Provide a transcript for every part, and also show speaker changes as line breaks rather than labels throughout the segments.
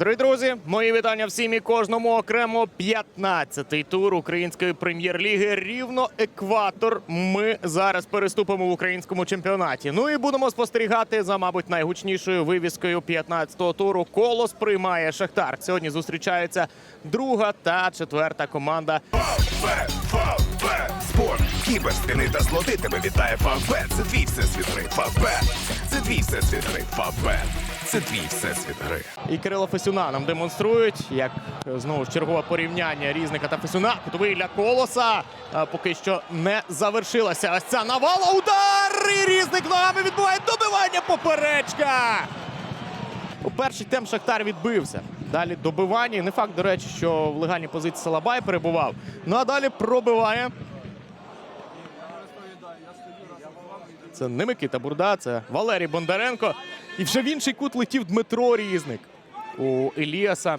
Дорогі друзі, мої вітання всім і кожному окремо 15-й тур української прем'єр-ліги. Рівно екватор. Ми зараз переступимо в українському чемпіонаті. Ну і будемо спостерігати за, мабуть, найгучнішою вивіскою 15-го туру. Колос приймає Шахтар. Сьогодні зустрічаються друга та четверта команда.
Фавбет, спорт, та злоти тебе вітає Фавбет. Це твій всесвіт гри. Фавбет. Це твій всесвіт гри. Фавбет. Це твій всесвіт гри.
І Кирило Фесюна нам демонструють, як е, знову ж чергове порівняння різника та Фесюна. Кутовий для колоса поки що не завершилася. Ось ця навала. Удар! І різник ногами відбуває добивання поперечка. У перший темп Шахтар відбився. Далі добивання. Не факт, до речі, що в легальній позиції Салабай перебував. Ну а далі пробиває. Це не Микита Бурда, це Валерій Бондаренко. І вже в інший кут летів Дмитро Різник у Еліаса.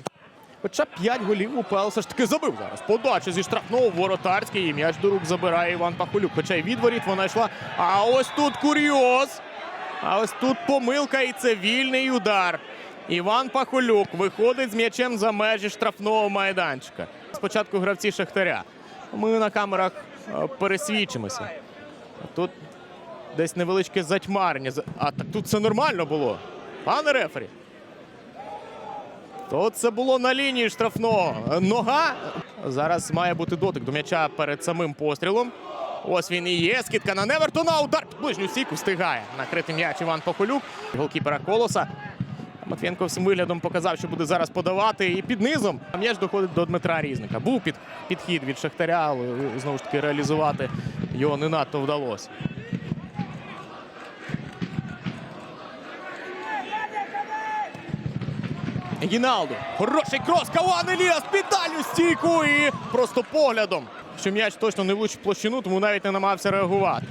Хоча 5 голів УПЛ все ж таки забив зараз. Подача зі штрафного воротарський. І м'яч до рук забирає Іван Пахолюк. Хоча й від воріт вона йшла. А ось тут курйоз. А ось тут помилка, і це вільний удар. Іван Пахолюк виходить з м'ячем за межі штрафного майданчика. Спочатку гравці Шахтаря. Ми на камерах е, пересвідчимося. Тут десь невеличке затьмарення. А так тут все нормально було. Пане рефері. То це було на лінії штрафного. Нога. Зараз має бути дотик до м'яча перед самим пострілом. Ось він і є. Скидка на Невертона. Удар під ближню стійку встигає. Накрити м'яч Іван Похолюк. Голкіпера Колоса. Матвієнко всім виглядом показав, що буде зараз подавати. І під низом м'яч доходить до Дмитра Різника. Був під, підхід від Шахтаря, але знову ж таки реалізувати його не надто вдалося. Гіналду. Хороший крос. Каван Еліас під дальню стійку і просто поглядом. Що м'яч точно не влучив площину, тому навіть не намагався реагувати.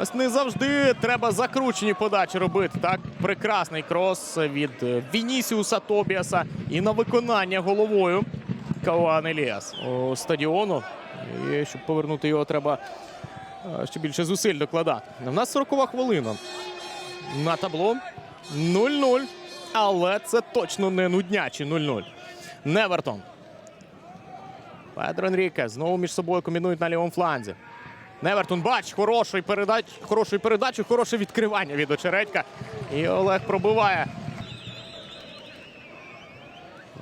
Ось не завжди треба закручені подачі робити. Так, прекрасний крос від е, Вінісіуса Тобіаса і на виконання головою Каван Еліас у стадіону. І щоб повернути його, треба е, ще більше зусиль докладати. У нас 40 хвилина. На табло 0-0. Але це точно не нуднячі 0-0. Невертон. Педро Енріке знову між собою комбінують на лівому фланзі. Невертон, бач, хороший передач, хорошої передачі, хороше відкривання від очередька. І Олег пробиває.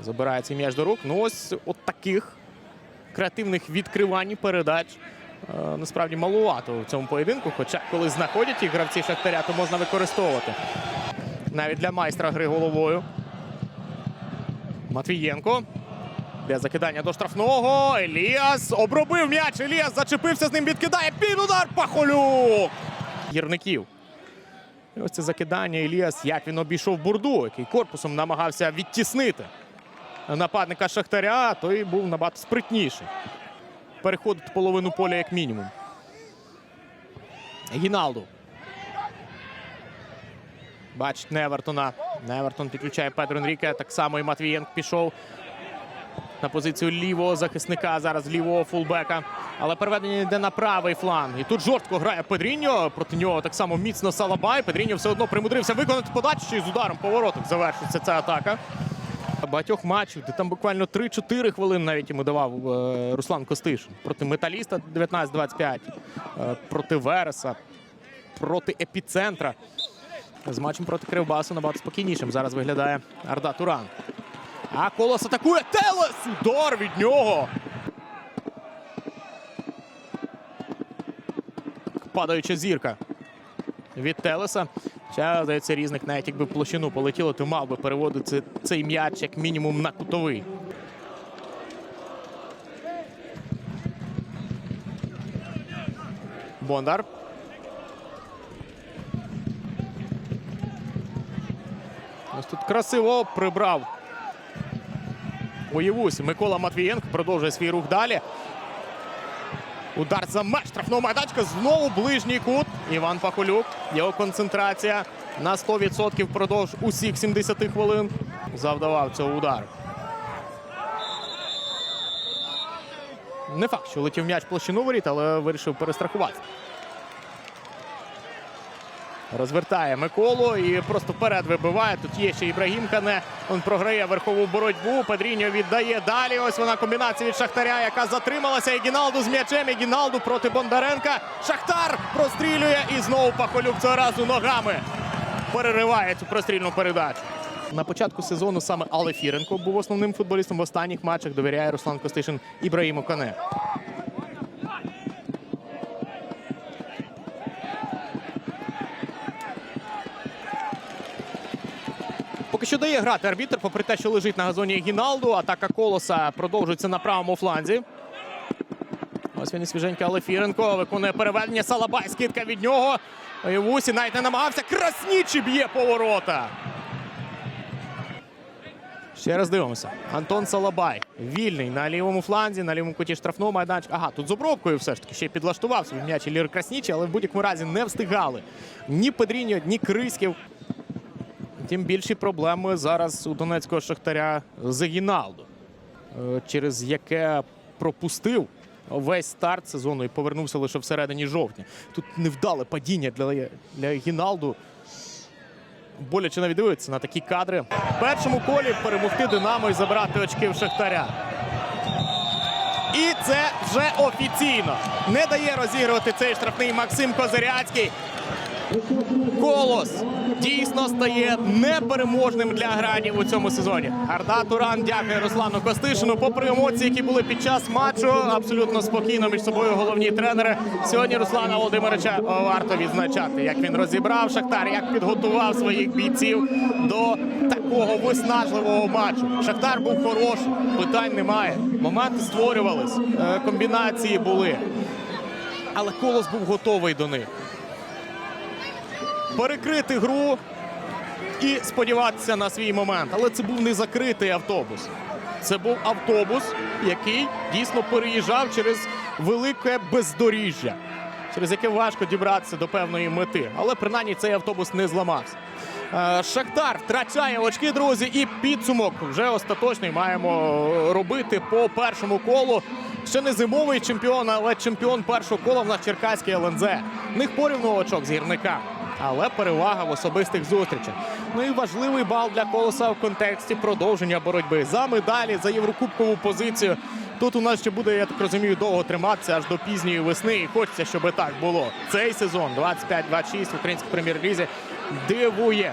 Забирає цей м'яч до рук. Ну ось от таких креативних відкривань і передач. е, Насправді малувато в цьому поєдинку. Хоча коли знаходять їх гравці Шахтаря, то можна використовувати. Навіть для майстра гри головою. Матвієнко. Для закидання до штрафного. Еліас обробив м'яч. Еліас зачепився з ним, відкидає. Під удар Пахолюк. Гірників. І ось це закидання Еліас, як він обійшов бурду, який корпусом намагався відтіснити нападника Шахтаря, той був набагато спритніший. Переходить половину поля як мінімум. Гіналду. Бачить Невертона. Невертон підключає Петро Енріке. Так само і Матвієнко пішов на позицію лівого захисника. Зараз лівого фулбека. Але переведення йде на правий фланг. І тут жорстко грає Педріньо. Проти нього так само міцно Салабай. Педріньо все одно примудрився виконати подачу. Й з ударом повороток завершиться ця атака. Багатьох матчів, де там буквально 3-4 хвилини навіть йому давав е, Руслан Костишин. Проти металіста 19-25, е, проти Вереса, проти епіцентра. З матчем проти Кривбасу набагато спокійнішим. Зараз виглядає Арда Туран. А колос атакує Телес! Удар від нього. Падаюча зірка від Телеса. Ще, здається, різник, навіть якби площину полетіло, то мав би переводити цей м'яч як мінімум на кутовий. Бондар. Ось тут красиво прибрав. Уявусь, Микола Матвієнко продовжує свій рух далі. Удар за меж штрафного майданчика. Знову ближній кут. Іван Пахолюк. Його концентрація на 100% впродовж усіх 70 хвилин. Завдавав цього удару. Не факт, що летів м'яч площину воріт, але вирішив перестрахувати. Розвертає Миколу і просто вперед вибиває. Тут є ще Ібрагім Кане. Він програє верхову боротьбу. Педріньо віддає далі. Ось вона комбінація від Шахтаря, яка затрималася. І Гіналду з м'ячем. І Гіналду проти Бондаренка. Шахтар прострілює і знову Пахолюк цього разу ногами перериває цю прострільну передачу. На початку сезону саме Але Фіренко був основним футболістом в останніх матчах. Довіряє Руслан Костишин Ібраїму Кане. Що дає грати арбітр, попри те, що лежить на газоні Гіналду. Атака колоса продовжується на правому фланзі. Ось він і свіженький Алефіренко виконує переведення. Салабай, скидка від нього. Вусі навіть не намагався. Краснічі б'є поворота. Ще раз дивимося. Антон Салабай. Вільний на лівому фланзі, на лівому куті штрафного майданчика. Ага, тут з обробкою все ж таки ще підлаштував свій м'яч Лір Краснічі, але в будь-якому разі не встигали. Ні Педріньо, ні Криськів. Тим більші проблеми зараз у донецького шахтаря з Гіналду, е, через яке пропустив весь старт сезону і повернувся лише всередині жовтня. Тут невдале падіння для, для Гіналду. Боляче навіть дивитися на такі кадри. В першому колі перемогти Динамо і забрати очки в Шахтаря. І це вже офіційно. Не дає розігрувати цей штрафний Максим Козиряцький. Колос дійсно стає непереможним для гранів у цьому сезоні. Арда Туран дякує Руслану Костишину. Попри емоції, які були під час матчу, абсолютно спокійно між собою головні тренери. Сьогодні Руслана Володимировича варто відзначати, як він розібрав Шахтар, як підготував своїх бійців до такого виснажливого матчу. Шахтар був хороший, питань немає. Моменти створювались, е, комбінації були. Але колос був готовий до них перекрити гру і сподіватися на свій момент. Але це був не закритий автобус. Це був автобус, який дійсно переїжджав через велике бездоріжжя, через яке важко дібратися до певної мети. Але принаймні цей автобус не зламався. Е, Шахтар втрачає очки, друзі, і підсумок вже остаточний маємо робити по першому колу. Ще не зимовий чемпіон, але чемпіон першого кола в нас Черкаський ЛНЗ. В них порівну очок з гірника. Але перевага в особистих зустрічах. Ну і важливий бал для колоса в контексті продовження боротьби за медалі, за єврокубкову позицію. Тут у нас ще буде, я так розумію, довго триматися аж до пізньої весни. І хочеться, щоб так було. Цей сезон 25-26 в українській прем'єр-лізі дивує.